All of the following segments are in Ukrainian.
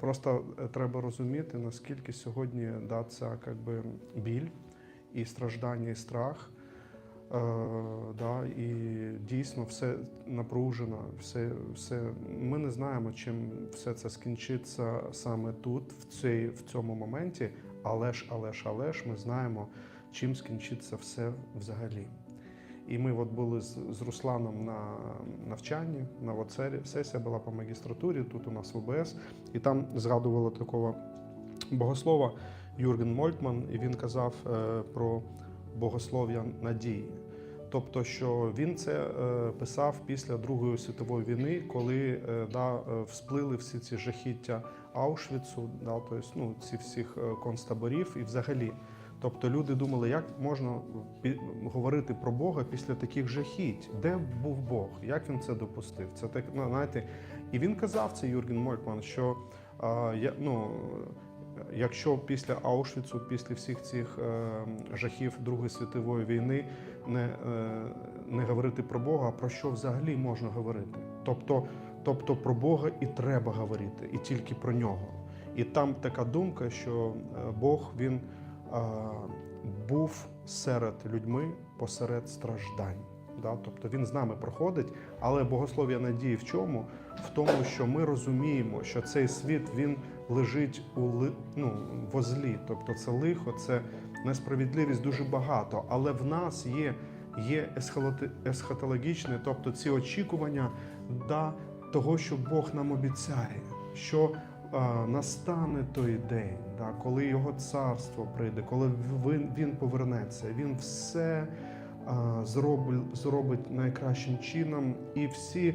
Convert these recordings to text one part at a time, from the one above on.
просто е, треба розуміти, наскільки сьогодні да, ця как біль і страждання, і страх. Е, да, і дійсно все напружено, все, все. Ми не знаємо, чим все це скінчиться саме тут, в, цей, в цьому моменті. Але ж, але ж, але ж, ми знаємо, чим скінчиться все взагалі. І ми от були з, з Русланом на навчанні на ОЦЕРі. Сесія була по магістратурі, тут у нас в ОБС, і там згадували такого богослова Юрген Мольтман, і він казав е, про богослов'я надії. Тобто, що він це е, писав після Другої світової війни, коли е, да, е, всплили всі ці жахіття Аушвіцу, да, тобто, ну, ці всіх концтаборів і взагалі. Тобто люди думали, як можна говорити про Бога після таких жахіть? Де був Бог? Як він це допустив? Це так, ну, знаєте, і він казав це Юрген Молькман, що а, я, ну, якщо після Аушвіцу, після всіх цих е, жахів Другої світової війни не, е, не говорити про Бога, про що взагалі можна говорити? Тобто, тобто про Бога і треба говорити, і тільки про нього. І там така думка, що е, Бог він був серед людьми посеред страждань. Да? Тобто він з нами проходить, але богослов'я надії в чому? В тому, що ми розуміємо, що цей світ він лежить у ли, ну, во злі. Тобто це лихо, це несправедливість дуже багато. Але в нас є, є есхатологічне, тобто ці очікування да, того, що Бог нам обіцяє, що настане той день, да, коли його царство прийде, коли він, він повернеться, він все зробить, зробить найкращим чином, і всі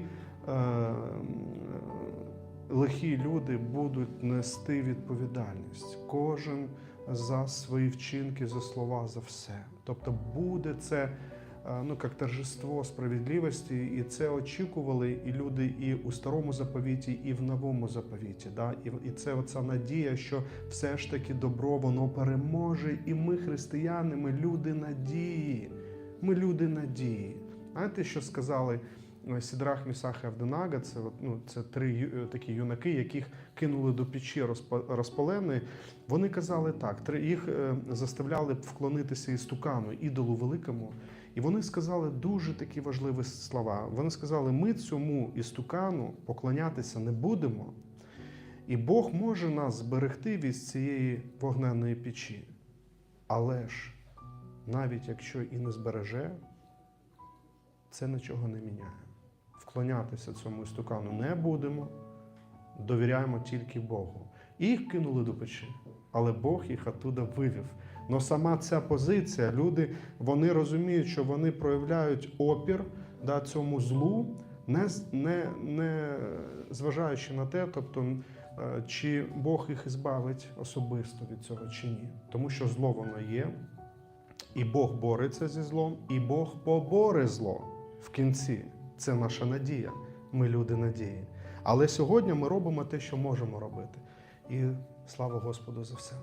лихі люди будуть нести відповідальність. Кожен за свої вчинки, за слова, за все. Тобто буде це ну, як торжество справедливості, і це очікували і люди і у старому заповіті, і в новому заповіті. Да? І, це оця надія, що все ж таки добро воно переможе. І ми, християни, ми люди надії. Ми люди надії. Знаєте, що сказали е, Сідрах, Місах і Авденага? Це, ну, це три е, такі юнаки, яких кинули до печі розпа- розпаленої. Вони казали так: їх е, заставляли вклонитися істукану, ідолу великому. І вони сказали дуже такі важливі слова. Вони сказали: ми цьому істукану поклонятися не будемо, і Бог може нас зберегти від цієї вогненної печі. Але ж навіть якщо і не збереже, це нічого не міняє. Вклонятися цьому істукану не будемо, довіряємо тільки Богу. І їх кинули до печі, але Бог їх оттуда вивів. Но сама ця позиція, люди вони розуміють, що вони проявляють опір да, цьому злу, не, не, не зважаючи на те, тобто, е, чи Бог їх збавить особисто від цього чи ні. Тому що зло воно є, і Бог бореться зі злом, і Бог поборе зло в кінці. Це наша надія. Ми люди надії. Але сьогодні ми робимо те, що можемо робити. І слава Господу за все.